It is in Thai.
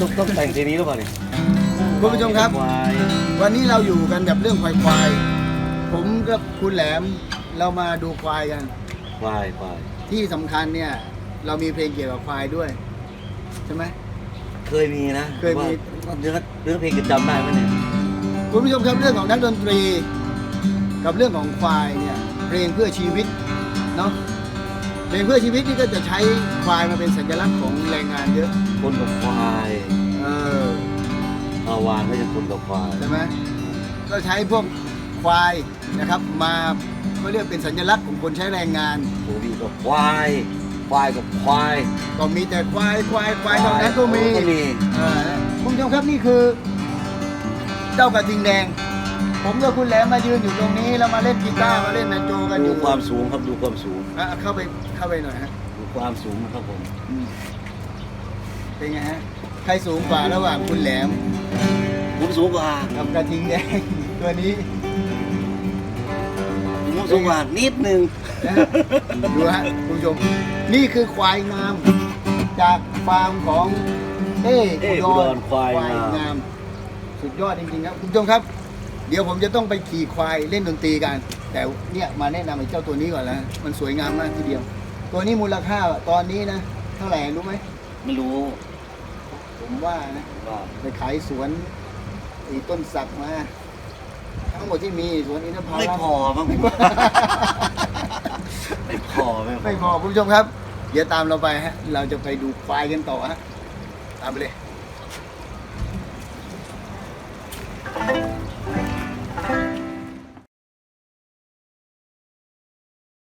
ต้องแต่งทีนี้หรือเปล่าเนี่ยคุณผู้ชมครับควายวันนี้เราอยู่กันแบบเรื่องควายควายๆผมกับคุณแหลมเรามาดูควายกันควายควายที่สำคัญเนี่ยเรามีเพลงเกี่ยวกับควายด้วย ใช่ไหม เคยมีนะเคยมี ว่าเนื้อเนื้อเพลงจะจำได้ไหมเนี่ยคุณผู้ชมครับเรื่องของนักดนตรี กับเรื่องของควายเนี่ยเพลงเพื่อชีวิตเนาะเพลงเพื่อชีวิตนี่ก็จะใช้ควายมาเป็นสัญลักษณ์ของแรงงานเยอะ คนกับควายเออมาวานก็จะคนกับควาย ใช่ไหมก็ใช้พวกควายนะครับ มาเขาเรียกเป็นสัญลักษณ์ของคนใช้แรงงานโอ้มีกับควาย ควายกับควายก็มีแต่ควายควายควายตรงนั้นก็มีก็มีเออคุณผู้ชมครับนี่คือ เจ้ากระทิงแดง ผมกับคุณแหลมมายืนอยู่ตรงนี้แล้วมาเล่นกีตาร์มาเล่นแมนโจกันอดูยู่ความสูงครับดูความสูงอะเข้าไปเข้าไปหน่อยฮะดูความสูงนะครับผม อืม เป็นไงฮะ ใครสูงกว่าระหว่างคุณแหลมผมสูงกว่ากับกระทิงแดง ตัวนี้ผมสูงกว่านิดนึงนะดูฮะคุณผู้ชม นี่คือควายงาม จากฟาร์มของเอ้เอ้อุดรควายงาม งาม สุดยอดจริงๆครับ คุณผู้ชมครับ เดี๋ยวผมจะต้องไปขี่ควายเล่นดนตรีกัน แต่เนี่ยมาแนะนำไอ้เจ้าตัวนี้ก่อนแล้วมันสวยงามมากทีเดียว ตัวนี้มูลค่าตอนนี้นะ เท่าไหร่รู้ไหมไม่รู้ ผมว่านะว่าไปขายสวนไอ้ต้นสักมา ทั้งหมดที่มีสวนอินทผลัมไม่พอมั้งผมไม่พอไม่พอไม่พอคุณผู้ชมครับ เดี๋ยวตามเราไปฮะ เราจะไปดูควายกันต่อฮะ ตามไปเลย